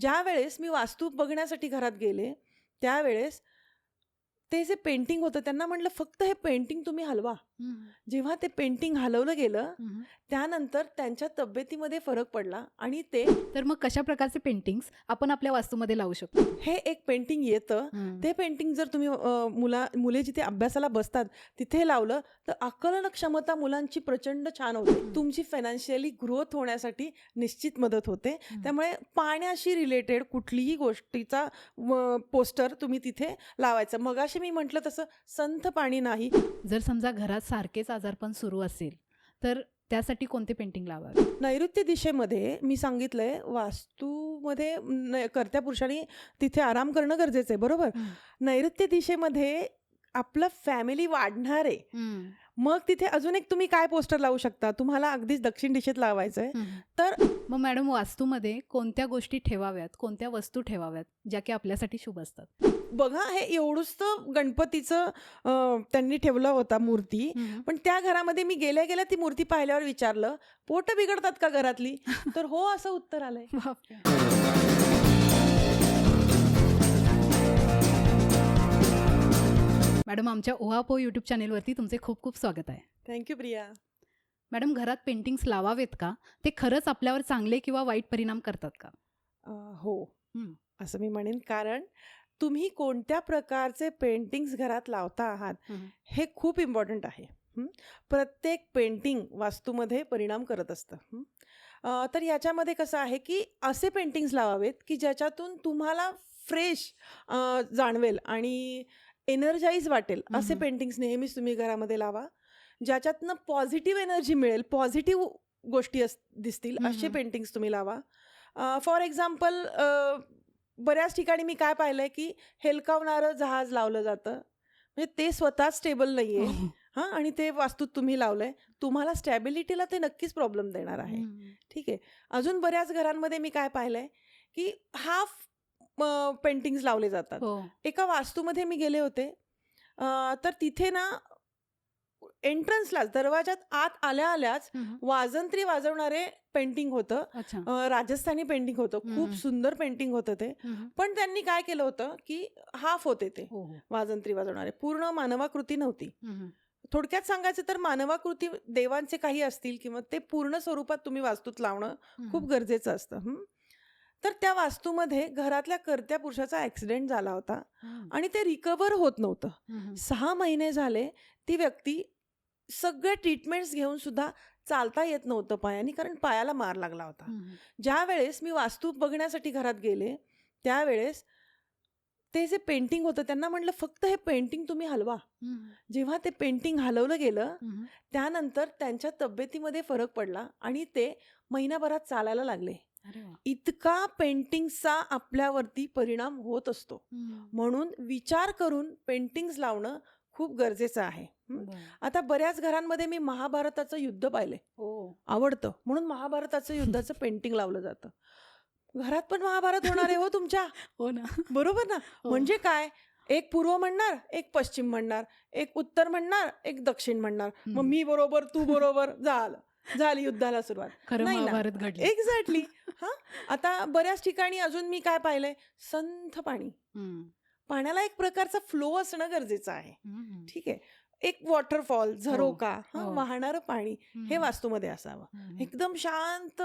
ज्यावेळेस मी वास्तू बघण्यासाठी घरात गेले त्यावेळेस ते जे पेंटिंग होतं त्यांना म्हटलं फक्त हे पेंटिंग तुम्ही हलवा. जेव्हा ते पेंटिंग हलवलं गेलं त्यानंतर त्यांच्या तब्येतीमध्ये फरक पडला आणि ते तर मग कशा प्रकारचे पेंटिंग्स आपण आपल्या वास्तूमध्ये लावू शकतो? हे एक पेंटिंग येतं. ते पेंटिंग जर तुम्ही अ, मुला मुले जिथे अभ्यासाला बसतात तिथे लावलं तर आकलन क्षमता मुलांची प्रचंड छान होते. तुमची फायनान्शियली ग्रोथ होण्यासाठी निश्चित मदत होते. त्यामुळे पाण्याशी रिलेटेड कुठलीही गोष्टीचा पोस्टर तुम्ही तिथे लावायचं. मगाशी मी म्हटलं तसं संथ पाणी नाही. जर समजा घरात सारखेच आजारपण सुरू असेल तर त्यासाठी कोणते पेंटिंग लावावे? नैऋत्य दिशेमध्ये मी सांगितलंय वास्तूमध्ये कर्त्या पुरुषांनी तिथे आराम करणं गरजेचं आहे बरोबर? नैऋत्य दिशेमध्ये आपलं फॅमिली वाढणार आहे मग तिथे अजून एक तुम्ही काय पोस्टर लावू शकता? तुम्हाला अगदीच दक्षिण दिशेत लावायचं आहे तर मग मॅडम वास्तूमध्ये कोणत्या गोष्टी ठेवाव्यात? कोणत्या वस्तू ठेवाव्यात ज्या की आपल्यासाठी शुभ असतात? बघा हे एवढंच तर गणपतीचं त्यांनी ठेवलं होता मूर्ती. पण त्या घरामध्ये मी गेल्या गेल्या ती मूर्ती पाहिल्यावर विचारलं पोट बिघडतात का घरातली? तर हो असं उत्तर आलंय. मॅडम आमच्या ओहापो यूट्यूब चॅनेलवरती तुमचे खूप खूप स्वागत आहे. Thank you Priya. मॅडम घरात पेंटिंग्स लावावेत का? ते खरंच आपल्यावर चांगले किंवा वाईट परिणाम करतात का? हो. असं मी म्हणेन कारण तुम्ही कोणत्या प्रकारचे पेंटिंग्स घरात लावता आहात हे खूप इम्पॉर्टंट आहे? प्रत्येक पेंटिंग वास्तूमध्ये परिणाम करत असतं. तर याच्यामध्ये कसं आहे की असे पेंटिंग्स लावावेत की ज्याच्यातून तुम्हाला फ्रेश जाणवेल आणि एनर्जाईज वाटेल असे. पेंटिंग्स नेहमीच तुम्ही घरामध्ये लावा ज्याच्यातनं पॉझिटिव्ह एनर्जी मिळेल पॉझिटिव्ह गोष्टी अस दिसतील असे. पेंटिंग्स तुम्ही लावा. फॉर एक्झाम्पल बऱ्याच ठिकाणी मी काय पाहिलंय की हेलकावणारं जहाज लावलं जातं. म्हणजे ते स्वतः स्टेबल नाही आहे हो. हां आणि ते वास्तूत तुम्ही लावलंय. तुम्हाला स्टॅबिलिटीला ते नक्कीच प्रॉब्लेम देणार आहे. ठीक आहे. अजून बऱ्याच घरांमध्ये मी काय पाहिलंय की हाफ पेंटिंग्स लावले जातात हो एका वास्तूमध्ये मी गेले होते अं, तर तिथे ना एंट्रन्सलाच दरवाजात आत आल्या आल्याच हम्म. वाजंत्री वाजवणारे पेंटिंग होतं अच्छा अं, राजस्थानी पेंटिंग होतं खूप हम्म. सुंदर पेंटिंग होतं ते हम्म. पण त्यांनी काय केलं होतं की हाफ होते ते हो हो वाजंत्री वाजवणारे पूर्ण मानवाकृती नव्हती हम्म. थोडक्यात सांगायचं तर मानवाकृती देवांचे काही असतील किंवा ते पूर्ण स्वरूपात तुम्ही वास्तूत लावणं खूप. गरजेचं असतं हं? तर त्या वास्तूमध्ये घरातल्या कर्त्या पुरुषाचा ऍक्सिडेंट झाला होता. आणि ते रिकवर होत नव्हतं. सहा महिने झाले ती व्यक्ती सगळ्या ट्रीटमेंट्स घेऊन सुद्धा चालता येत नव्हतं पायानी कारण पायाला मार लागला होता. ज्या वेळेस मी वास्तू बघण्यासाठी घरात गेले त्यावेळेस ते जे पेंटिंग होतं त्यांना म्हटलं फक्त हे पेंटिंग तुम्ही हलवा. जेव्हा ते पेंटिंग हलवलं गेलं. त्यानंतर त्यांच्या तब्येतीमध्ये फरक पडला आणि ते महिनाभरात चालायला लागले. इतका पेंटिंगचा आपल्यावरती परिणाम होत असतो. म्हणून विचार करून पेंटिंग्स लावणं खूप गरजेचं आहे. आता बऱ्याच घरांमध्ये मी महाभारताचं युद्ध पाहिले हो. आवडतं. म्हणून महाभारताचं युद्धाचं पेंटिंग लावलं जातं. घरात पण महाभारत होणार आहे हो तुमच्या. हो ना. बरोबर ना? हो. म्हणजे काय? एक पूर्व म्हणणार एक पश्चिम म्हणणार एक उत्तर म्हणणार एक दक्षिण म्हणणार. मग. मी बरोबर तू बरोबर झालं. झाली युद्धाला सुरुवात. खरं एक्झॅक्टली हा? आता बऱ्याच ठिकाणी अजून मी काय पाहिलंय? संथ पाणी. पाण्याला एक प्रकारचा फ्लो असणं गरजेचं आहे. ठीक आहे? एक वॉटरफॉल झरोका हा हो. वाहणारं पाणी हे. वास्तूमध्ये असावं. एकदम शांत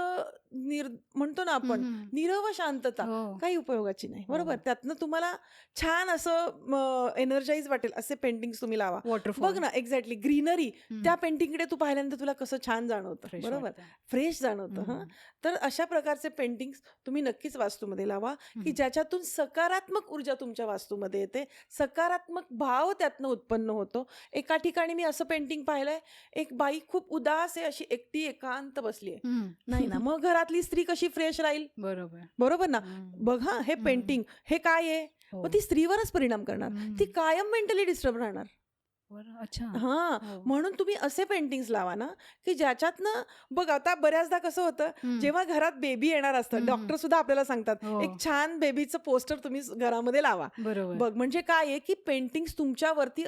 निर म्हणतो ना आपण. निरव शांतता हो. काही उपयोगाची नाही हो. बरोबर त्यातनं तुम्हाला छान असं एनर्जाईज वाटेल असे पेंटिंग तुम्ही लावा वॉटरफॉल बघ ना एक्झॅक्टली ग्रीनरी. त्या पेंटिंगकडे तू पाहिल्यानंतर तुला कसं छान जाणवतं बरोबर. फ्रेश जाणवतं. हं तर अशा प्रकारचे पेंटिंग्स तुम्ही नक्कीच वास्तूमध्ये लावा की. ज्याच्यातून सकारात्मक ऊर्जा तुमच्या वास्तूमध्ये येते सकारात्मक भाव त्यातनं उत्पन्न होतो एका ठिकाणी मी असं पेंटिंग पाहिलंय एक बाई खूप उदास आहे अशी एकटी एकांत बसली आहे. नाही ना मग घरातली स्त्री कशी फ्रेश राहील बरोबर बरोबर ना. बघा हे. पेंटिंग हे काय आहे हो. मग ती स्त्रीवरच परिणाम करणार. ती कायम मेंटली डिस्टर्ब राहणार बरं, अच्छा हा हो. म्हणून तुम्ही असे पेंटिंग्स लावा ना की ज्याच्यातनं बघ आता बऱ्याचदा कसं होतं. जेव्हा घरात बेबी येणार असतं. डॉक्टर सुद्धा आपल्याला सांगतात हो. एक छान बेबीचं पोस्टर तुम्ही घरामध्ये लावा बरोबर बघ म्हणजे काय आहे की पेंटिंग्स तुमच्यावरती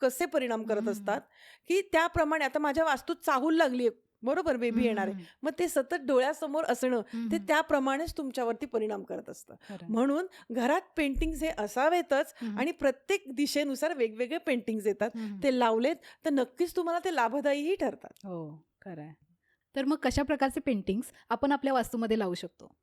कसे परिणाम करत. असतात की त्याप्रमाणे आता माझ्या वास्तूत चाहूल लागली बरोबर बेबी येणार आहे. मग ते सतत डोळ्यासमोर असणं ते त्याप्रमाणेच तुमच्यावरती परिणाम करत असतं. म्हणून घरात पेंटिंग्स हे असावेतच आणि प्रत्येक दिशेनुसार वेगवेगळे पेंटिंग्स येतात. ते लावलेत तर नक्कीच तुम्हाला ते लाभदायीही ठरतात. हो खरं आहे. तर मग कशा प्रकारचे पेंटिंग्स आपण आपल्या वास्तूमध्ये लावू शकतो?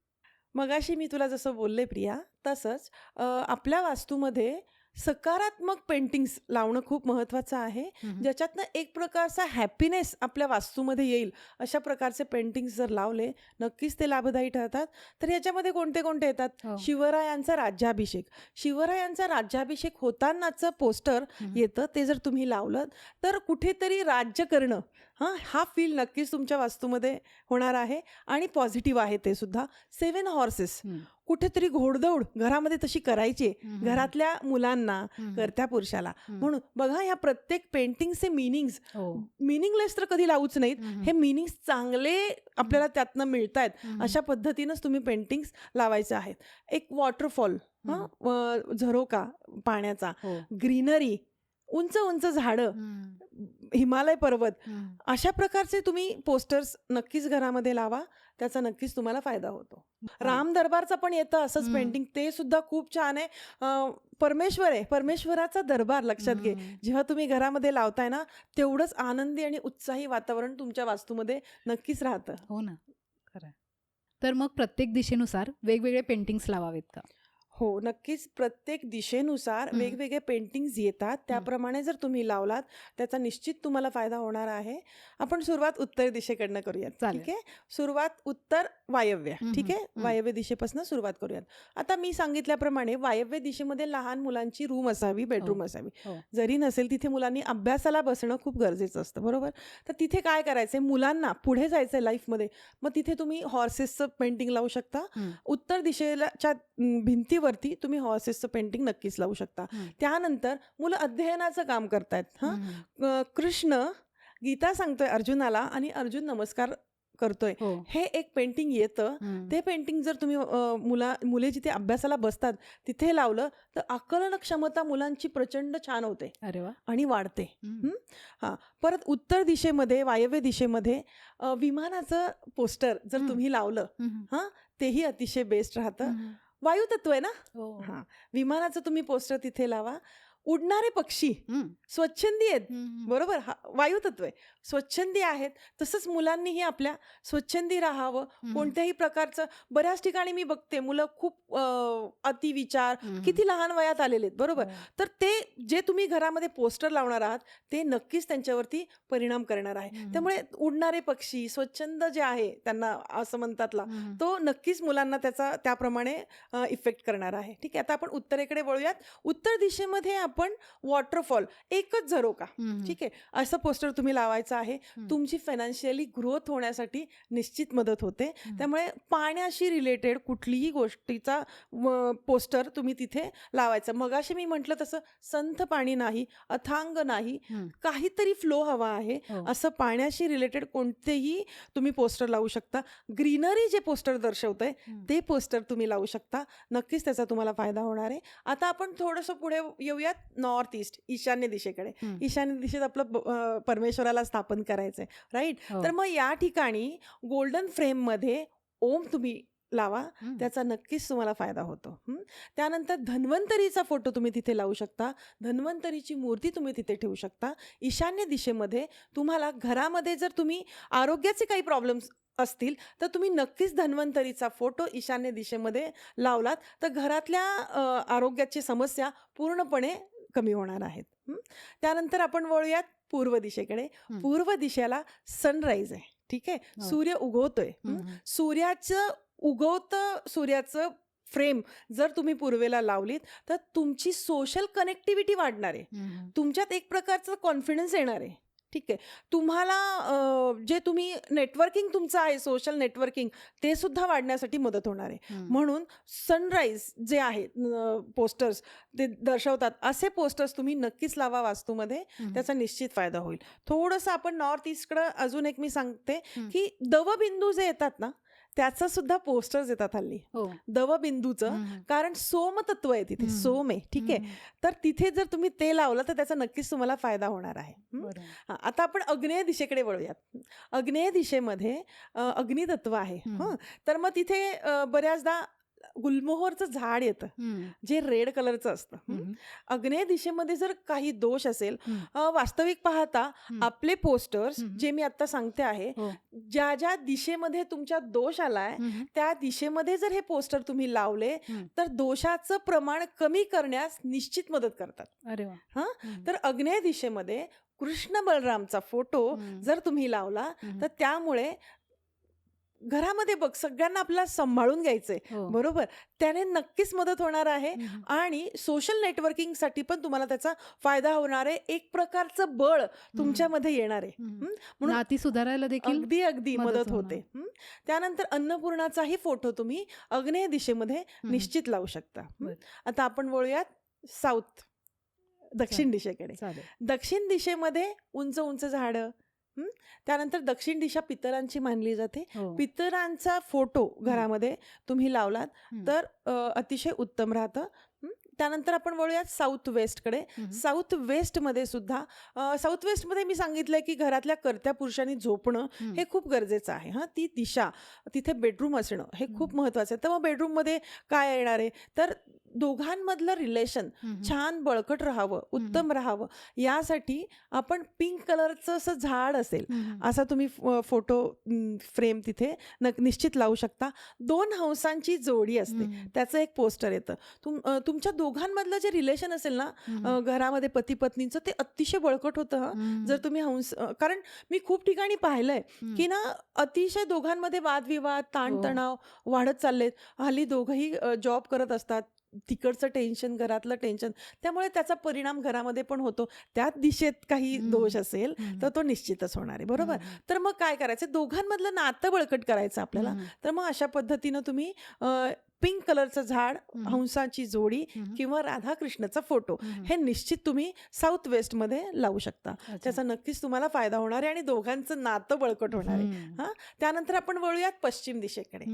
मगाशी मी तुला जसं बोलले प्रिया तसंच आपल्या वास्तूमध्ये सकारात्मक पेंटिंग्स लावणं खूप महत्त्वाचं आहे. ज्याच्यातनं एक प्रकारचा हॅपीनेस आपल्या वास्तूमध्ये येईल अशा प्रकारचे पेंटिंग्स जर लावले नक्कीच ते लाभदायी ठरतात. तर याच्यामध्ये कोणते कोणते येतात? हो. शिवरायांचा राज्याभिषेक. शिवरायांचा राज्याभिषेक होतानाचं पोस्टर येतं ते जर तुम्ही लावलं तर कुठेतरी राज्य करणं हां हा फील नक्कीच तुमच्या वास्तूमध्ये होणार आहे आणि पॉझिटिव्ह आहे ते सुद्धा. सेवन हॉर्सेस कुठेतरी घोडदौड घरामध्ये तशी करायची. घरातल्या मुलांना करत्या पुरुषाला. म्हणून बघा ह्या प्रत्येक पेंटिंगचे मिनिंग्स मिनिंगलेस तर कधी लावूच नाहीत. हे मिनिंग्स चांगले आपल्याला त्यातनं मिळत आहेत अशा पद्धतीनंच तुम्ही पेंटिंग्स लावायचे आहेत. एक वॉटरफॉल हां झरोका पाण्याचा. हो. ग्रीनरी उंच उंच झाडं. हिमालय पर्वत अशा प्रकारचे तुम्ही पोस्टर्स नक्कीच घरामध्ये लावा त्याचा नक्कीच तुम्हाला फायदा होतो. राम दरबारचं पण येतं असंच. पेंटिंग ते सुद्धा खूप छान आहे. परमेश्वर आहे परमेश्वराचा दरबार लक्षात घे. जेव्हा तुम्ही घरामध्ये लावताय ना तेवढंच आनंदी आणि उत्साही वातावरण तुमच्या वास्तूमध्ये नक्कीच राहतं. हो ना. खरं. तर मग प्रत्येक दिशेनुसार वेगवेगळे पेंटिंग्स लावावेत का? हो नक्कीच प्रत्येक दिशेनुसार. वेगवेगळे पेंटिंग्स येतात त्याप्रमाणे जर तुम्ही लावलात त्याचा निश्चित तुम्हाला फायदा होणार आहे आपण सुरुवात उत्तर दिशेकडनं करूयात. ठीक आहे सुरुवात उत्तर वायव्य ठीक आहे. वायव्य दिशेपासून सुरुवात करूयात आता मी सांगितल्याप्रमाणे वायव्य दिशेमध्ये लहान मुलांची रूम असावी बेडरूम हो. असावी हो. जरी नसेल तिथे मुलांनी अभ्यासाला बसणं खूप गरजेचं असतं बरोबर तर तिथे काय करायचंय मुलांना पुढे जायचंय लाईफमध्ये मग तिथे तुम्ही हॉर्सेसचं पेंटिंग लावू शकता. उत्तर दिशेलाच्या अं, भिंतीवरती तुम्ही हॉर्सेसचं पेंटिंग नक्कीच लावू शकता. त्यानंतर मुलं अध्ययनाचं काम करतायत हां कृष्ण गीता सांगतोय अर्जुनाला आणि अर्जुन नमस्कार करतोय हो हे एक पेंटिंग येतं. ते पेंटिंग जर तुम्ही मुला मुले जिथे अभ्यासाला बसतात तिथे लावलं तर आकलन क्षमता मुलांची प्रचंड छान होते अरे वा आणि वाढते हम्म. परत उत्तर दिशेमध्ये वायव्य दिशेमध्ये विमानाचं पोस्टर जर. तुम्ही लावलं हम्म. तेही अतिशय बेस्ट राहतं. वायुतत्व आहे ना? हो. हां. विमानाचं तुम्ही पोस्टर तिथे लावा. उडणारे पक्षी. स्वच्छंदी आहेत. बरोबर हा वायुतत्व आहे स्वच्छंदी आहेत तसंच मुलांनीही आपल्या स्वच्छंदी राहावं. कोणत्याही प्रकारचं बऱ्याच ठिकाणी मी बघते मुलं खूप अतिविचार. किती लहान वयात आलेले आहेत बरोबर हो. तर ते जे तुम्ही घरामध्ये पोस्टर लावणार आहात ते नक्कीच त्यांच्यावरती परिणाम करणार आहे. त्यामुळे उडणारे पक्षी स्वच्छंद जे आहे त्यांना असं म्हणतातला. तो नक्कीच मुलांना त्याचा त्याप्रमाणे इफेक्ट करणार आहे ठीक आहे आता आपण उत्तरेकडे वळूयात उत्तर दिशेमध्ये आपण वॉटरफॉल एकच झरोका. ठीक आहे असं पोस्टर तुम्ही लावायचं आहे. तुमची फायनान्शियली ग्रोथ होण्यासाठी निश्चित मदत होते. त्यामुळे पाण्याशी रिलेटेड कुठलीही गोष्टीचा पोस्टर तुम्ही तिथे लावायचं मगाशी मी म्हटलं तसं संथ पाणी नाही अथांग नाही. काहीतरी फ्लो हवा आहे हो. असं पाण्याशी रिलेटेड कोणतेही तुम्ही पोस्टर लावू शकता ग्रीनरी जे पोस्टर दर्शवतंय हम्म. ते पोस्टर तुम्ही लावू शकता नक्कीच त्याचा तुम्हाला फायदा होणार आहे आता आपण थोडंसं पुढे येऊयात नॉर्थ ईस्ट ईशान्य दिशेकडे. ईशान्य दिशेत आपलं परमेश्वराला स्थापन करायचंय राईट हो. तर मग या ठिकाणी गोल्डन फ्रेममध्ये ओम तुम्ही लावा. त्याचा नक्कीच तुम्हाला फायदा होतो? त्यानंतर धन्वंतरीचा फोटो तुम्ही तिथे लावू शकता धन्वंतरीची मूर्ती तुम्ही तिथे ठेवू शकता ईशान्य दिशेमध्ये तुम्हाला घरामध्ये जर तुम्ही आरोग्याचे काही प्रॉब्लेम्स असतील तर तुम्ही नक्कीच धन्वंतरीचा फोटो ईशान्य दिशेमध्ये लावलात तर घरातल्या आरोग्याची समस्या पूर्णपणे कमी होणार आहेत? त्यानंतर आपण वळूयात पूर्व दिशेकडे. पूर्व दिशेला सनराईज आहे ठीक आहे हो. सूर्य उगवतोय. सूर्याचं उगवतं सूर्याचं फ्रेम जर तुम्ही पूर्वेला लावलीत तर तुमची सोशल कनेक्टिव्हिटी वाढणार आहे. तुमच्यात एक प्रकारचं कॉन्फिडन्स येणार आहे ठीक आहे तुम्हाला अं, जे तुम्ही नेटवर्किंग तुमचं आहे सोशल नेटवर्किंग ते सुद्धा वाढण्यासाठी मदत होणार आहे हम्म. म्हणून सनराईज जे आहे पोस्टर्स ते दर्शवतात असे पोस्टर्स तुम्ही नक्कीच लावा वास्तूमध्ये हम्म. त्याचा निश्चित फायदा होईल थोडंसं आपण नॉर्थ ईस्टकडं अजून एक मी सांगते हं. की दवबिंदू जे येतात ना त्याचं सुद्धा पोस्टर्स येतात हल्ली. हो. दवबिंदूचं. कारण सोम तत्व आहे तिथे. सोम आहे ठीक आहे. तर तिथे जर तुम्ही ते लावलं तर त्याचा नक्कीच तुम्हाला फायदा होणार आहे. आता आपण अग्नेय दिशेकडे वळूयात. अग्नेय दिशेमध्ये अग्नितत्व आहे. तर मग तिथे बऱ्याचदा गुलमोहरचं झाड येतं. जे रेड कलरचं असतं. अग्नेय दिशेमध्ये जर काही दोष असेल वास्तविक पाहता. आपले पोस्टर्स. जे मी आता सांगते आहे हो. ज्या ज्या दिशेमध्ये तुमच्या दोष आलाय. त्या दिशेमध्ये जर हे पोस्टर तुम्ही लावले. तर दोषाचं प्रमाण कमी करण्यास निश्चित मदत करतात अरे हा? तर अग्नेय दिशेमध्ये कृष्ण बलरामचा फोटो. जर तुम्ही लावला. तर त्यामुळे घरामध्ये बघ सगळ्यांना आपल्याला सांभाळून घ्यायचंय हो. बरोबर त्याने नक्कीच मदत होणार आहे. आणि सोशल नेटवर्किंगसाठी पण तुम्हाला त्याचा फायदा होणार आहे एक प्रकारचं बळ तुमच्यामध्ये येणार आहे? म्हणून नाती सुधारायला देखील अगदी अगदी मदत मदत होणार. होते हं? त्यानंतर अन्नपूर्णाचाही फोटो तुम्ही अग्नेय दिशेमध्ये. निश्चित लावू शकता हं? बर. आता आपण वळूयात साऊथ दक्षिण दिशेकडे चालेल दक्षिण दिशेमध्ये उंच उंच झाडं? त्यानंतर दक्षिण दिशा पितरांची मानली जाते हो. पितरांचा फोटो घरामध्ये तुम्ही लावलात. तर अतिशय उत्तम राहतं? त्यानंतर आपण वळूयात साऊथ वेस्टकडे. साऊथ वेस्टमध्ये सुद्धा साऊथ वेस्टमध्ये मी सांगितलंय की घरातल्या कर्त्या पुरुषांनी झोपणं. हे खूप गरजेचं आहे हां ती दिशा तिथे बेडरूम असणं हे खूप महत्त्वाचं आहे तर मग बेडरूममध्ये काय येणार आहे तर दोघांमधलं रिलेशन. छान बळकट राहावं उत्तम राहावं यासाठी आपण पिंक कलरचं असं झाड असेल. असा तुम्ही फोटो फ्रेम तिथे न निश्चित लावू शकता दोन हंसांची जोडी असते. त्याचं एक पोस्टर येतं तुम तुमच्या दोघांमधलं जे रिलेशन असेल ना घरामध्ये पती पत्नीचं ते अतिशय बळकट होतं हं. जर तुम्ही हंस कारण मी खूप ठिकाणी पाहिलंय. की ना अतिशय दोघांमध्ये वादविवाद ताणतणाव वाढत चाललेत हल्ली दोघंही जॉब करत असतात तिकडचं टेन्शन घरातलं टेन्शन त्यामुळे त्याचा परिणाम घरामध्ये पण होतो त्याच दिशेत काही. दोष असेल. तर तो निश्चितच होणार आहे बरोबर. तर मग काय करायचं दोघांमधलं नातं बळकट करायचं आपल्याला. तर मग अशा पद्धतीनं तुम्ही पिंक कलरचं झाड. हंसाची जोडी. किंवा राधाकृष्णाचा फोटो. हे निश्चित तुम्ही साऊथ वेस्टमध्ये लावू शकता. त्याचा नक्कीच तुम्हाला फायदा होणार आहे आणि दोघांचं नातं बळकट होणार आहे. हा त्यानंतर आपण वळूयात पश्चिम दिशेकडे?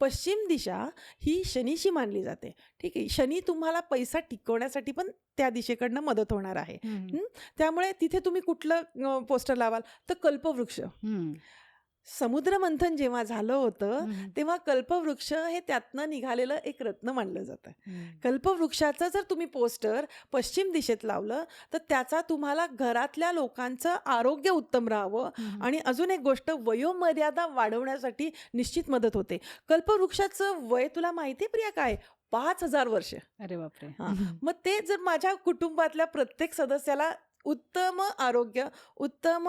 पश्चिम दिशा ही शनीशी मानली जाते ठीक आहे शनी तुम्हाला पैसा टिकवण्यासाठी पण त्या दिशेकडनं मदत होणार आहे. त्यामुळे तिथे तुम्ही कुठलं पोस्टर लावाल तर कल्पवृक्ष हम्म. समुद्र मंथन जेव्हा झालं होतं. तेव्हा कल्पवृक्ष हे त्यातनं निघालेलं एक रत्न मानलं जातं. कल्पवृक्षाचं जर तुम्ही पोस्टर पश्चिम दिशेत लावलं तर त्याचा तुम्हाला घरातल्या लोकांचं आरोग्य उत्तम राहावं. आणि अजून एक गोष्ट वयोमर्यादा वाढवण्यासाठी निश्चित मदत होते कल्पवृक्षाचं वय तुला माहिती आहे प्रिया काय पाच हजार वर्ष अरे बापरे. मग ते जर माझ्या कुटुंबातल्या प्रत्येक सदस्याला उत्तम आरोग्य उत्तम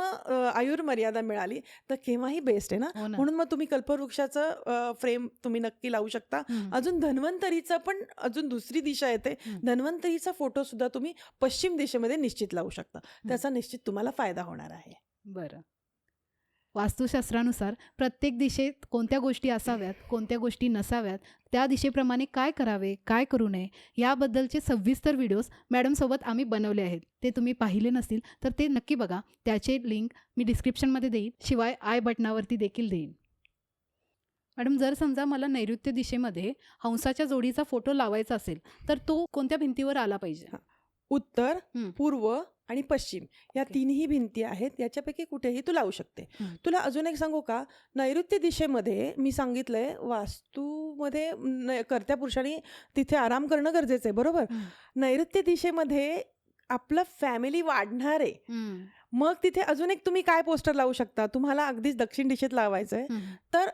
आयुर्मर्यादा मिळाली तर केव्हाही बेस्ट आहे ना? हो ना. म्हणून मग तुम्ही कल्पवृक्षाचं फ्रेम तुम्ही नक्की लावू शकता. अजून धन्वंतरीचं पण अजून दुसरी दिशा येते. धन्वंतरीचा फोटो सुद्धा तुम्ही पश्चिम दिशेमध्ये निश्चित लावू शकता. त्याचा निश्चित तुम्हाला फायदा होणार आहे. बरं. वास्तुशास्त्रानुसार प्रत्येक दिशेत कोणत्या गोष्टी असाव्यात कोणत्या गोष्टी नसाव्यात त्या दिशेप्रमाणे काय करावे काय करू नये याबद्दलचे सविस्तर व्हिडिओज मॅडमसोबत आम्ही बनवले आहेत. ते तुम्ही पाहिले नसतील तर ते नक्की बघा. त्याचे लिंक मी डिस्क्रिप्शनमध्ये देईन. शिवाय आय बटनावरती देखील देईन. मॅडम जर समजा मला नैऋत्य दिशेमध्ये हंसाच्या जोडीचा फोटो लावायचा असेल तर तो कोणत्या भिंतीवर आला पाहिजे? उत्तर. पूर्व आणि पश्चिम या. तिन्ही भिंती आहेत याच्यापैकी कुठेही तू लावू शकते. तुला अजून एक सांगू का नैऋत्य दिशेमध्ये मी सांगितलंय वास्तूमध्ये कर्त्या पुरुषांनी तिथे आराम करणं गरजेचं आहे बरोबर. नैऋत्य दिशेमध्ये आपलं फॅमिली वाढणार आहे. मग तिथे अजून एक तुम्ही काय पोस्टर लावू शकता तुम्हाला अगदीच दक्षिण दिशेत लावायचंय हम्म. तर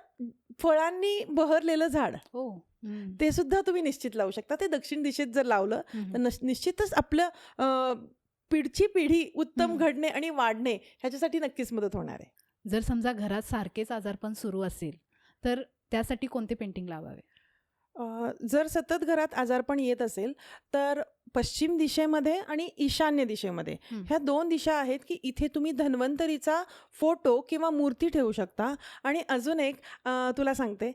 फळांनी बहरलेलं झाड हो. ते सुद्धा तुम्ही निश्चित लावू शकता ते दक्षिण दिशेत जर लावलं तर निश्चितच आपलं पिढची पिढी उत्तम. घडणे आणि वाढणे ह्याच्यासाठी नक्कीच मदत होणार आहे. जर समजा घरात सारखेच आजारपण सुरू असेल तर त्यासाठी कोणते पेंटिंग लावावे? जर सतत घरात आजारपण येत असेल तर पश्चिम दिशेमध्ये आणि ईशान्य दिशेमध्ये. ह्या दोन दिशा आहेत की इथे तुम्ही धन्वंतरीचा फोटो किंवा मूर्ती ठेवू शकता. आणि अजून एक तुला सांगते.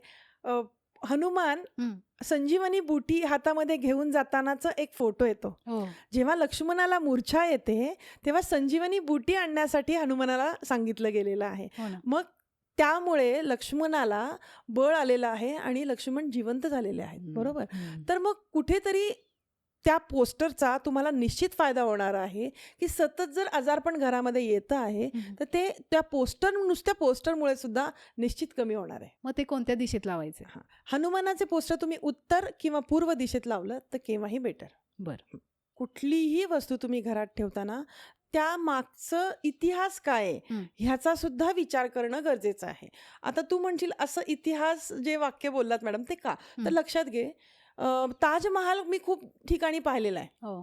हनुमान. संजीवनी बुटी हातामध्ये घेऊन जातानाचा एक फोटो येतो. हो. जेव्हा लक्ष्मणाला मूर्छा येते तेव्हा संजीवनी बुटी आणण्यासाठी हनुमानाला सांगितलं गेलेलं आहे. हो मग त्यामुळे लक्ष्मणाला बळ आलेलं आहे आणि लक्ष्मण जिवंत झालेले आहेत. बरोबर. तर मग कुठेतरी त्या पोस्टरचा तुम्हाला निश्चित फायदा होणार आहे की सतत जर आजारपण घरामध्ये येतं आहे. तर ते त्या पोस्टर नुसत्या पोस्टरमुळे सुद्धा निश्चित कमी होणार आहे. मग ते कोणत्या दिशेत लावायचे? हनुमानाचे पोस्टर तुम्ही उत्तर किंवा पूर्व दिशेत लावलं तर केव्हाही बेटर. बरं. कुठलीही वस्तू तुम्ही घरात ठेवताना त्या मागचं इतिहास काय हं. ह्याचा सुद्धा विचार करणं गरजेचं आहे. आता तू म्हणशील असं इतिहास जे वाक्य बोललात मॅडम ते का? तर हं. लक्षात घे ताजमहाल मी खूप ठिकाणी पाहिलेला आहे हो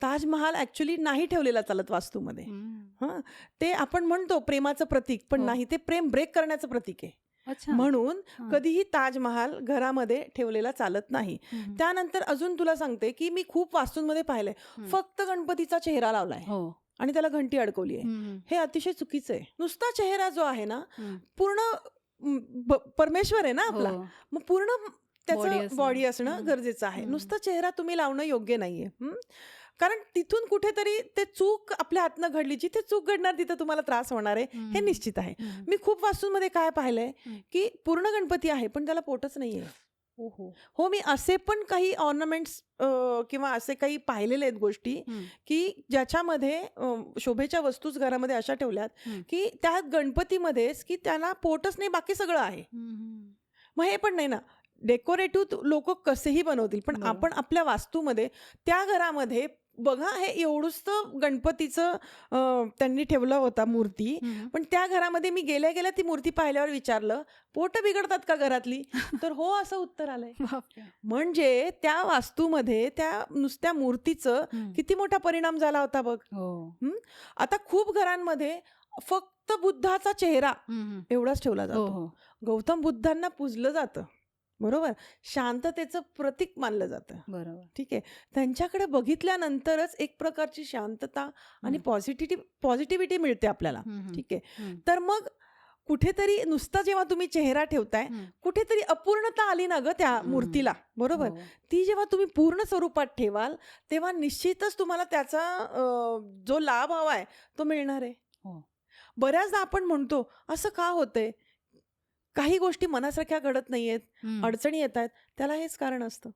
ताजमहाल ऍक्च्युली नाही ठेवलेला चालत वास्तूमध्ये. हं ते आपण म्हणतो प्रेमाचं प्रतीक पण हो. नाही ते प्रेम ब्रेक करण्याचं प्रतीक आहे म्हणून. कधीही ताजमहाल घरामध्ये ठेवलेला चालत नाही. त्यानंतर अजून तुला सांगते की मी खूप वास्तूंमध्ये पाहिलंय. फक्त गणपतीचा चेहरा लावलाय हो आणि त्याला घंटी अडकवली आहे. हे अतिशय चुकीचं आहे नुसता चेहरा जो आहे ना. पूर्ण परमेश्वर आहे ना आपला हो. मग पूर्ण त्याचं. बॉडी असणं. गरजेचं आहे. नुसतं चेहरा तुम्ही लावणं योग्य नाहीये? कारण तिथून कुठेतरी ते चूक आपल्या हातनं घडली जिथे चूक घडणार तिथे तुम्हाला त्रास होणार आहे हे. निश्चित आहे. मी खूप वास्तूंमध्ये काय पाहिलंय. की पूर्ण गणपती आहे पण त्याला पोटच नाहीये. हो मी असे पण काही ऑर्नामेंट्स किंवा असे काही पाहिलेले आहेत गोष्टी. की ज्याच्यामध्ये शोभेच्या वस्तूच घरामध्ये अशा ठेवल्यात. की त्या गणपतीमध्येच की त्याला पोटच नाही बाकी सगळं आहे. मग हे पण नाही ना डेकोरेटिव्ह लोक कसेही बनवतील पण. आपण आपल्या वास्तूमध्ये त्या घरामध्ये बघा हे एवढंच गणपतीचं अ, त्यांनी ठेवलं होता मूर्ती. पण त्या घरामध्ये मी गेल्या गेल्या ती मूर्ती पाहिल्यावर विचारलं पोट बिघडतात का घरातली तर हो असं उत्तर आलंय. म्हणजे त्या वास्तूमध्ये त्या नुसत्या मूर्तीचं. किती मोठा परिणाम झाला होता बघ हो आता खूप घरांमध्ये फक्त बुद्धाचा चेहरा. एवढाच ठेवला हो जातो हो गौतम बुद्धांना पूजलं जातं बरोबर शांततेचं प्रतीक मानलं जातं बरोबर ठीक आहे त्यांच्याकडे बघितल्यानंतरच एक प्रकारची शांतता आणि. पॉझिटिव्ह पॉझिटिव्हिटी मिळते आपल्याला. ठीक आहे. तर मग कुठेतरी नुसता जेव्हा तुम्ही चेहरा ठेवताय. कुठेतरी अपूर्णता आली ना ग त्या. मूर्तीला बरोबर हो. ती जेव्हा तुम्ही पूर्ण स्वरूपात ठेवाल तेव्हा निश्चितच तुम्हाला त्याचा जो लाभ हवाय तो मिळणार आहे हो. बऱ्याचदा आपण म्हणतो असं का होतंय काही गोष्टी मनासारख्या घडत नाहीयेत. अडचणी येत आहेत त्याला हेच कारण असतं.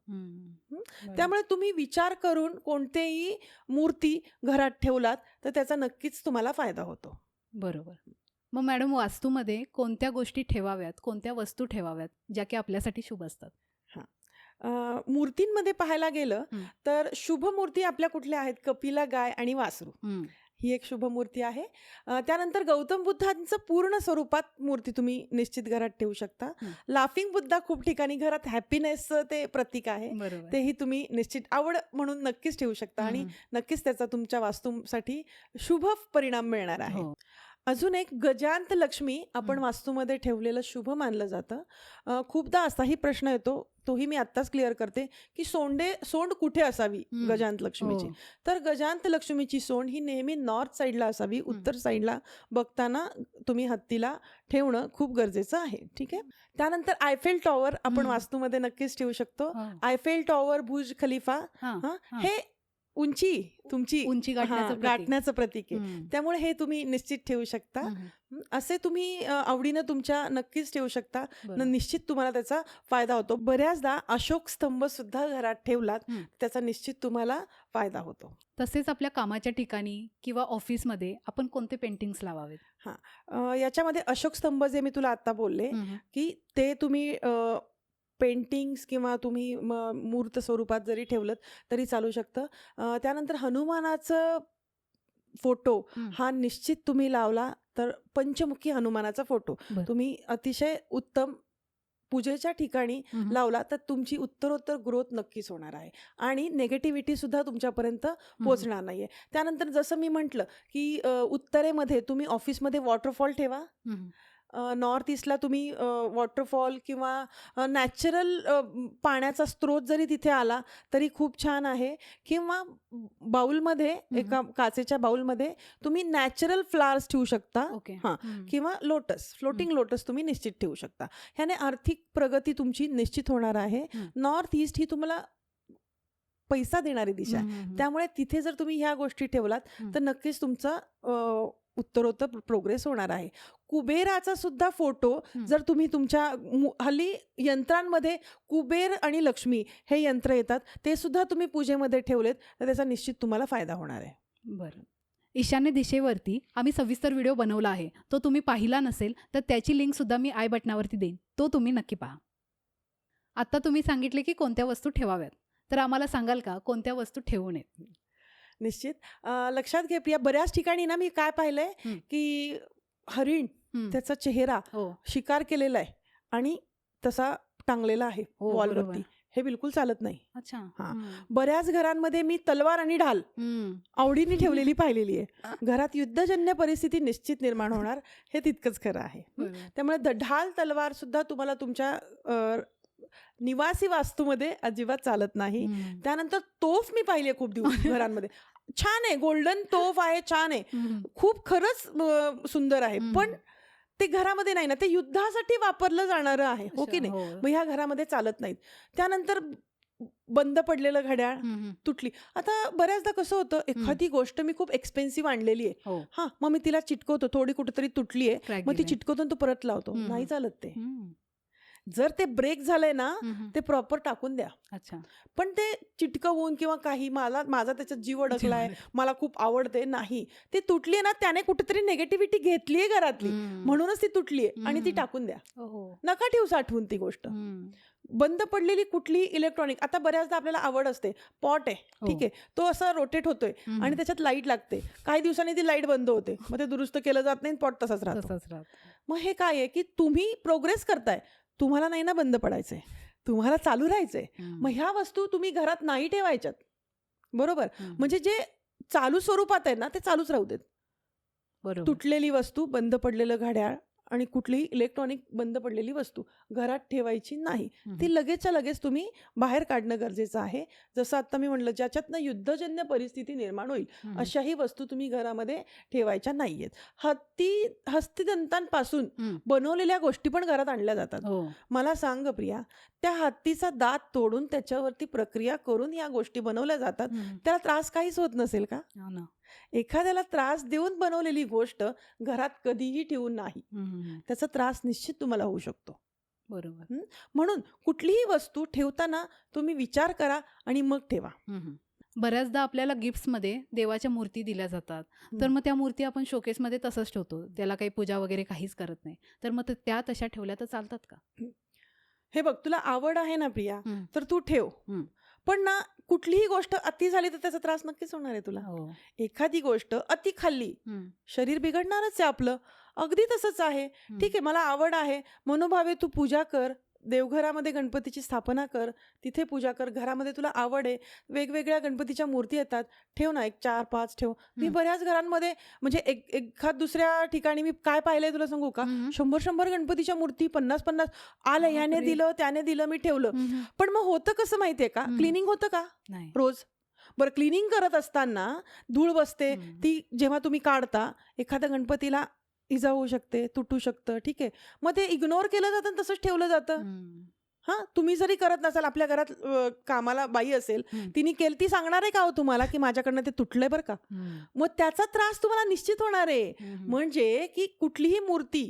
त्यामुळे तुम्ही विचार करून कोणतेही मूर्ती घरात ठेवलात तर त्याचा नक्कीच तुम्हाला फायदा होतो. बरोबर. मग मॅडम वास्तूमध्ये कोणत्या गोष्टी ठेवाव्यात कोणत्या वस्तू ठेवाव्यात ज्या की आपल्यासाठी शुभ असतात? मूर्तींमध्ये पाहायला गेलं. तर शुभ मूर्ती आपल्या कुठल्या आहेत? कपिला गाय आणि वासरू. ही एक शुभ मूर्ती आहे त्यानंतर गौतम बुद्धांचं पूर्ण स्वरूपात मूर्ती तुम्ही निश्चित घरात ठेवू शकता. लाफिंग बुद्धा खूप ठिकाणी घरात हॅपीनेसचं ते प्रतीक आहे तेही तुम्ही निश्चित आवड म्हणून नक्कीच ठेवू शकता आणि. नक्कीच त्याचा तुमच्या वास्तूसाठी शुभ परिणाम मिळणार आहे हो. अजून एक गजांत लक्ष्मी आपण. वास्तूमध्ये ठेवलेलं शुभ मानलं जातं खूपदा असाही प्रश्न येतो तोही मी आत्ताच क्लिअर करते की सोंडे सोंड कुठे असावी. गजांत लक्ष्मीची हो. तर गजांत लक्ष्मीची सोंड ही नेहमी नॉर्थ साईडला असावी उत्तर साईडला बघताना तुम्ही हत्तीला ठेवणं खूप गरजेचं आहे ठीक आहे त्यानंतर आयफेल टॉवर आपण. वास्तूमध्ये नक्कीच ठेवू शकतो. आयफेल टॉवर भुज खलिफा. हे उंची तुमची उंची हा, गाठण्याचं प्रतीक. गाठण्याचं प्रतीक आहे. त्यामुळे हे तुम्ही निश्चित ठेवू शकता. हं, असे तुम्ही आवडीनं तुमच्या नक्कीच ठेवू शकता. निश्चित तुम्हाला त्याचा फायदा होतो बऱ्याचदा अशोक स्तंभ सुद्धा घरात ठेवलात हं. त्याचा निश्चित तुम्हाला फायदा होतो तसेच आपल्या कामाच्या ठिकाणी किंवा ऑफिसमध्ये आपण कोणते पेंटिंग्स लावावेत अ, याच्यामध्ये अशोक स्तंभ जे मी तुला आता बोलले. की ते तुम्ही पेंटिंग्स किंवा तुम्ही म- मूर्त स्वरूपात जरी ठेवलं तरी चालू शकतं त्यानंतर हनुमानाचं फोटो हं. निश्चित तुम्ही लावला तर पंचमुखी हनुमानाचा फोटो. तुम्ही अतिशय उत्तम पूजेच्या ठिकाणी. लावला तर तुमची उत्तरोत्तर ग्रोथ नक्कीच होणार आहे आणि नेगेटिव्हिटी सुद्धा तुमच्यापर्यंत पोचणार नाहीये त्यानंतर जसं मी म्हटलं की उत्तरेमध्ये तुम्ही ऑफिसमध्ये वॉटरफॉल ठेवा. नॉर्थ ईस्टला तुम्ही वॉटरफॉल किंवा नॅचरल पाण्याचा स्रोत जरी तिथे आला तरी खूप छान आहे. किंवा बाउलमध्ये एका काचेच्या बाउलमध्ये तुम्ही नॅचरल फ्लावर्स ठेवू शकता. ओके. हां. किंवा लोटस फ्लोटिंग लोटस तुम्ही निश्चित ठेवू शकता. ह्याने आर्थिक प्रगती तुमची निश्चित होणार आहे. नॉर्थ ईस्ट ही तुम्हाला पैसा देणारी दिशा आहे. त्यामुळे तिथे जर तुम्ही ह्या गोष्टी ठेवलात. तर नक्कीच तुमचा उत्तरोत्तर प्रोग्रेस होणार आहे. कुबेराचा सुद्धा फोटो. जर तुम्ही तुमच्या हल्ली यंत्रांमध्ये कुबेर आणि लक्ष्मी हे यंत्र येतात ते सुद्धा तुम्ही पूजेमध्ये ठेवलेत तर त्याचा निश्चित तुम्हाला फायदा होणार आहे. बरं. ईशान्य दिशेवरती आम्ही सविस्तर व्हिडिओ बनवला आहे. तो तुम्ही पाहिला नसेल तर त्याची लिंकसुद्धा मी आय बटनावरती देईन. तो तुम्ही नक्की पहा. आत्ता तुम्ही सांगितले की कोणत्या वस्तू ठेवाव्यात? तर आम्हाला सांगाल का कोणत्या वस्तू ठेवू नयेत? निश्चित लक्षात घे प्रिया बऱ्याच ठिकाणी ना मी काय पाहिलंय. की हरिण. त्याचा चेहरा हो शिकार केलेला आहे आणि तसा टांगलेला आहे हो, वॉलवरती. हे बिलकुल चालत नाही अच्छा हा. बऱ्याच घरांमध्ये मी तलवार आणि ढाल. आवडीने ठेवलेली पाहिलेली आहे घरात युद्धजन्य परिस्थिती निश्चित निर्माण होणार हे तितकंच खरं आहे. त्यामुळे ढाल तलवार सुद्धा तुम्हाला तुमच्या निवासी वास्तूमध्ये अजिबात चालत नाही. त्यानंतर तोफ मी पाहिली खूप दिवस घरांमध्ये छान आहे गोल्डन तोफ आहे छान आहे. खूप खरंच सुंदर आहे. पण ते घरामध्ये नाही ना ते युद्धासाठी वापरलं जाणारं आहे हो की नाही हो. मग ह्या घरामध्ये चालत नाहीत त्यानंतर बंद पडलेलं घड्याळ. तुटली आता बऱ्याचदा कसं होतं एखादी गोष्ट मी खूप एक्सपेन्सिव्ह आणलेली आहे हो हा मग मी तिला चिटकवतो थोडी कुठेतरी तुटली आहे मग ती. चिटकवतो तो परत लावतो. नाही चालत ते. जर ते ब्रेक झालंय ना. ते प्रॉपर टाकून द्या. अच्छा. पण ते चिटकवून किंवा काही मला माझा त्याच्यात जीव अडकलाय मला खूप आवडते नाही. ती तुटली आहे ना त्याने कुठेतरी निगेटिव्हिटी घेतलीये घरातली. म्हणूनच ती तुटली आहे आणि ती. टाकून द्या. नका ठेवू साठवून ती गोष्ट. बंद पडलेली कुठली इलेक्ट्रॉनिक आता बऱ्याचदा आपल्याला आवड असते. पॉट आहे हो. ठीक आहे. तो असा रोटेट होतोय. आणि त्याच्यात लाइट लागते. काही दिवसांनी ती लाइट बंद होते. मग ते दुरुस्त केलं जात नाही पॉट तसाच राहतो. तसंच राहत. मग हे काय आहे की तुम्ही प्रोग्रेस करताय तुम्हाला नाही ना बंद पडायचंय. तुम्हाला चालू राहायचंय. मग ह्या वस्तू तुम्ही घरात नाही ठेवायच्यात. बरोबर? म्हणजे जे चालू स्वरूपात आहे ना ते चालूच राहू देत. बरोबर. तुटलेली वस्तू बंद पडलेलं घड्याळ आणि कुठलीही इलेक्ट्रॉनिक बंद पडलेली वस्तू घरात ठेवायची नाही. ती लगेचच्या लगेच तुम्ही बाहेर काढणं गरजेचं आहे जसं आता मी म्हणलं ज्याच्यातनं युद्धजन्य परिस्थिती निर्माण होईल. अशाही वस्तू तुम्ही घरामध्ये ठेवायच्या नाहीयेत हत्ती हस्तिदंतांपासून. बनवलेल्या गोष्टी पण घरात आणल्या जातात हो मला सांग प्रिया त्या हत्तीचा दात तोडून त्याच्यावरती प्रक्रिया करून या गोष्टी बनवल्या जातात. त्याला त्रास काहीच होत नसेल का हो ना एखाद्याला त्रास देऊन बनवलेली गोष्ट घरात कधीही ठेवून नाही. त्याचा त्रास निश्चित तुम्हाला होऊ शकतो. बरोबर. म्हणून कुठलीही वस्तू ठेवताना तुम्ही विचार करा आणि मग ठेवा. बऱ्याचदा आपल्याला गिफ्ट्समध्ये देवाच्या मूर्ती दिल्या जातात. तर. मग त्या मूर्ती आपण शोकेसमध्ये तसंच ठेवतो. त्याला काही पूजा वगैरे काहीच करत नाही. तर मग त्या तशा ठेवल्या तर चालतात का? हे बघ तुला आवड आहे ना प्रिया. तर तू ठेव. पण ना कुठलीही गोष्ट अति झाली तर त्याचा त्रास नक्कीच होणार आहे तुला. हो. एखादी गोष्ट अति खाल्ली. शरीर बिघडणारच आहे आपलं. अगदी तसंच आहे. ठीक आहे मला आवड आहे. मनोभावे तू पूजा कर. देवघरामध्ये गणपतीची स्थापना कर तिथे पूजा कर घरामध्ये तुला आवड आहे वेगवेगळ्या गणपतीच्या मूर्ती येतात ठेव ना एक चार पाच ठेव मी. बऱ्याच घरांमध्ये म्हणजे एक एखाद दुसऱ्या ठिकाणी मी काय पाहिलंय तुला सांगू का. शंभर शंभर गणपतीच्या मूर्ती पन्नास पन्नास आलं याने. दिलं त्याने दिलं मी ठेवलं. पण मग होतं कसं माहितीये का. क्लिनिंग होतं का रोज बरं क्लिनिंग करत असताना धूळ बसते. ती जेव्हा तुम्ही काढता एखाद्या गणपतीला इजा होऊ शकते तुटू शकतं ठीक आहे मग ते इग्नोर केलं जातं आणि तसंच ठेवलं जातं हं. तुम्ही जरी करत नसाल आपल्या घरात कामाला बाई असेल. तिने केलं ती सांगणार आहे का हो तुम्हाला की माझ्याकडनं ते तुटलंय बरं का. मग त्याचा त्रास तुम्हाला निश्चित होणार आहे. म्हणजे की कुठलीही मूर्ती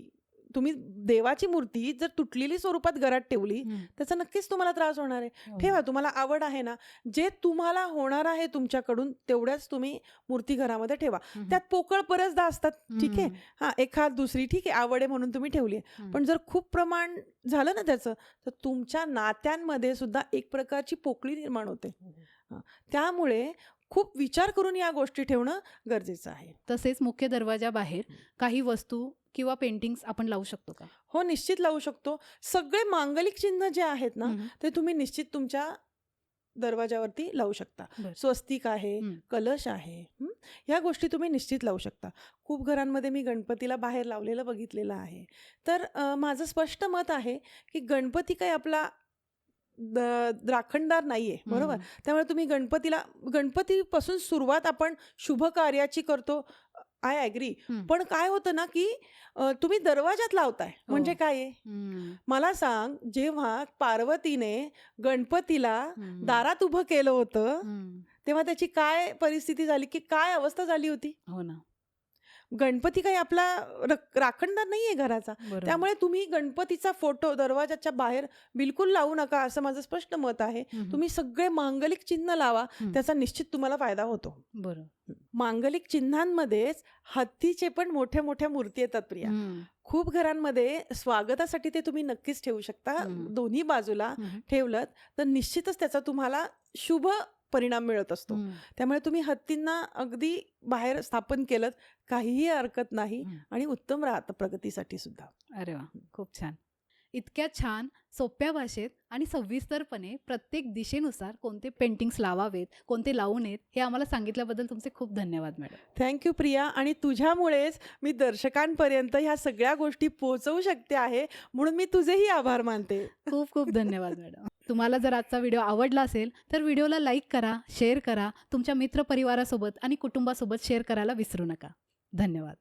तुम्ही देवाची मूर्ती जर तुटलेली स्वरूपात घरात ठेवली. त्याचा नक्कीच तुम्हाला त्रास होणार आहे हो. ठेवा तुम्हाला आवड आहे ना जे तुम्हाला होणार आहे तुमच्याकडून तेवढ्याच तुम्ही मूर्ती घरामध्ये ठेवा. त्यात पोकळ बऱ्याचदा असतात ठीक आहे हं. एखाद दुसरी ठीक आहे आवड आहे म्हणून तुम्ही ठेवली आहे. पण जर खूप प्रमाण झालं ना त्याचं तर तुमच्या नात्यांमध्ये सुद्धा एक प्रकारची पोकळी निर्माण होते हो. त्यामुळे खूप विचार करून या गोष्टी ठेवणं गरजेचं आहे तसेच मुख्य दरवाजाबाहेर काही वस्तू किंवा पेंटिंग्स आपण लावू शकतो का हो निश्चित लावू शकतो सगळे मांगलिक चिन्ह जे आहेत ना. ते तुम्ही निश्चित तुमच्या दरवाजावरती लावू शकता. स्वस्तिक आहे. कलश आहे? ह्या गोष्टी तुम्ही निश्चित लावू शकता खूप घरांमध्ये मी गणपतीला बाहेर लावलेलं बघितलेलं आहे तर माझं स्पष्ट मत आहे की गणपती काही आपला राखणदार नाहीये बरोबर. त्यामुळे तुम्ही गणपतीला गणपतीपासून सुरुवात आपण शुभ कार्याची करतो आय ॲग्री. पण काय होतं ना की तुम्ही दरवाजात लावताय म्हणजे हो. काय आहे. मला सांग जेव्हा पार्वतीने गणपतीला. दारात उभं केलं होतं. तेव्हा त्याची काय परिस्थिती झाली की काय अवस्था झाली होती हो ना गणपती काही आपला राखणदार नाही आहे घराचा. त्यामुळे तुम्ही गणपतीचा फोटो दरवाजाच्या बाहेर बिलकुल लावू नका असं माझं स्पष्ट मत आहे. तुम्ही सगळे मांगलिक चिन्ह लावा. त्याचा निश्चित तुम्हाला फायदा होतो बरोबर मांगलिक चिन्हांमध्येच हत्तीचे पण मोठ्या मोठ्या मूर्ती येतात प्रिया. खूप घरांमध्ये स्वागतासाठी ते तुम्ही नक्कीच ठेवू शकता. दोन्ही बाजूला. ठेवलं तर निश्चितच त्याचा तुम्हाला शुभ परिणाम मिळत असतो. त्यामुळे तुम्ही हत्तींना अगदी बाहेर स्थापन केलं काहीही हरकत नाही. आणि उत्तम राहतं प्रगतीसाठी सुद्धा. अरे वा खूप छान. इतक्या छान सोप्या भाषेत आणि सविस्तरपणे प्रत्येक दिशेनुसार कोणते पेंटिंग्स लावावेत कोणते लावू नयेत हे आम्हाला सांगितल्याबद्दल तुमचे खूप धन्यवाद मॅडम. थँक्यू प्रिया. आणि तुझ्यामुळेच मी दर्शकांपर्यंत ह्या सगळ्या गोष्टी पोहोचवू शकते आहे म्हणून मी तुझेही आभार मानते. खूप खूप धन्यवाद मॅडम. तुम्हाला जर आजचा व्हिडिओ आवडला असेल तर व्हिडिओला लाईक करा शेअर करा तुमच्या मित्रपरिवारासोबत आणि कुटुंबासोबत शेअर करायला विसरू नका. धन्यवाद.